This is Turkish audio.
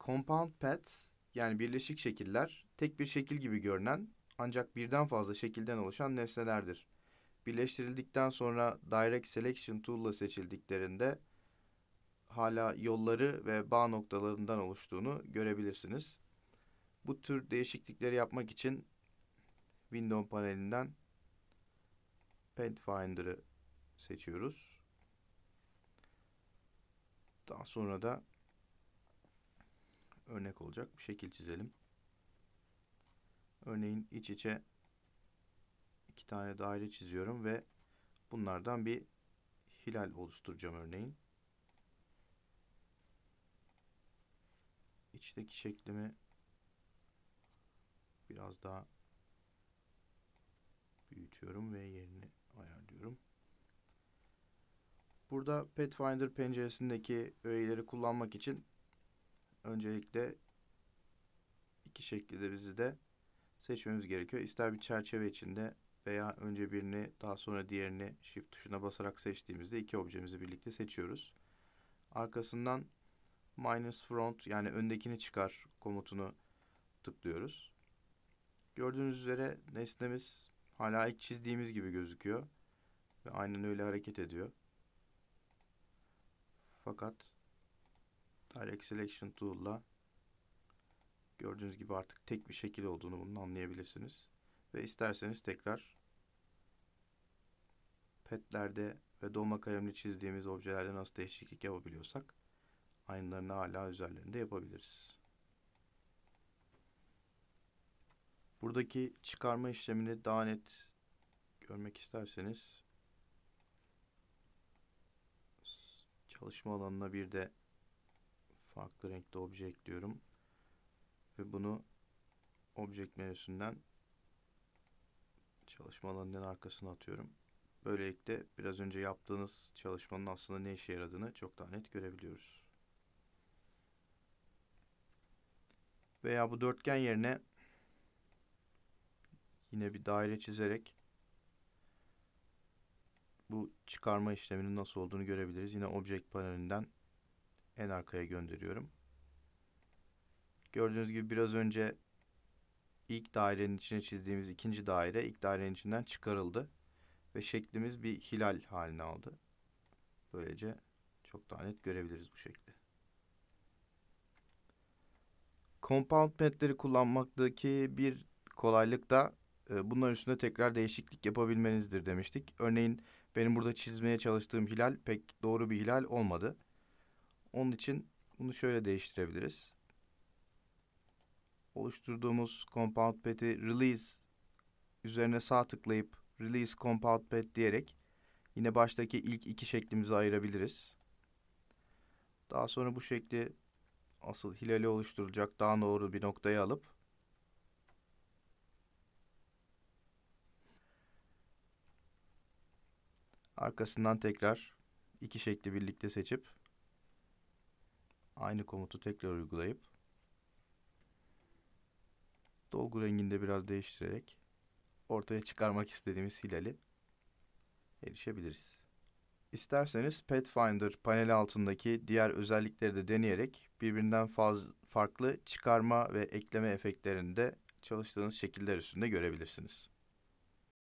Compound paths yani birleşik şekiller tek bir şekil gibi görünen ancak birden fazla şekilden oluşan nesnelerdir. Birleştirildikten sonra Direct Selection Tool ile seçildiklerinde hala yolları ve bağ noktalarından oluştuğunu görebilirsiniz. Bu tür değişiklikleri yapmak için Windows panelinden Pathfinder'ı seçiyoruz. Daha sonra da örnek olacak bir şekil çizelim. Örneğin iç içe iki tane daire çiziyorum ve bunlardan bir hilal oluşturacağım örneğin. İçteki şeklimi biraz daha büyütüyorum ve yerini ayarlıyorum. Burada Pathfinder penceresindeki öğeleri kullanmak için öncelikle iki şekli de bizi de seçmemiz gerekiyor. İster bir çerçeve içinde veya önce birini daha sonra diğerini Shift tuşuna basarak seçtiğimizde iki objemizi birlikte seçiyoruz. Arkasından minus front yani öndekini çıkar komutunu tıklıyoruz. Gördüğünüz üzere nesnemiz hala ilk çizdiğimiz gibi gözüküyor. Ve aynen öyle hareket ediyor. Fakat Direct Selection Tool'la gördüğünüz gibi artık tek bir şekil olduğunu bunun anlayabilirsiniz. Ve isterseniz tekrar petlerde ve dolma kalemle çizdiğimiz objelerde nasıl değişiklik yapabiliyorsak aynılarını hala üzerlerinde yapabiliriz. Buradaki çıkarma işlemini daha net görmek isterseniz çalışma alanına bir de farklı renkte obje ekliyorum ve bunu object menüsünden çalışma alanının arkasına atıyorum. Böylelikle biraz önce yaptığınız çalışmanın aslında ne işe yaradığını çok daha net görebiliyoruz. Veya bu dörtgen yerine yine bir daire çizerek bu çıkarma işleminin nasıl olduğunu görebiliriz. Yine Object panelinden en arkaya gönderiyorum. Gördüğünüz gibi biraz önce ilk dairenin içine çizdiğimiz ikinci daire ilk dairenin içinden çıkarıldı. Ve şeklimiz bir hilal haline aldı. Böylece çok daha net görebiliriz bu şekli. Compound petleri kullanmaktaki bir kolaylık da e, bunların üstünde tekrar değişiklik yapabilmenizdir demiştik. Örneğin benim burada çizmeye çalıştığım hilal pek doğru bir hilal olmadı. Onun için bunu şöyle değiştirebiliriz. Oluşturduğumuz compound pet'i release üzerine sağ tıklayıp release compound pet diyerek yine baştaki ilk iki şeklimizi ayırabiliriz. Daha sonra bu şekli asıl hilali oluşturacak daha doğru bir noktaya alıp arkasından tekrar iki şekli birlikte seçip aynı komutu tekrar uygulayıp dolgu rengini de biraz değiştirerek ortaya çıkarmak istediğimiz hilali erişebiliriz. İsterseniz Pathfinder paneli altındaki diğer özellikleri de deneyerek birbirinden fazla farklı çıkarma ve ekleme efektlerini de çalıştığınız şekiller üstünde görebilirsiniz.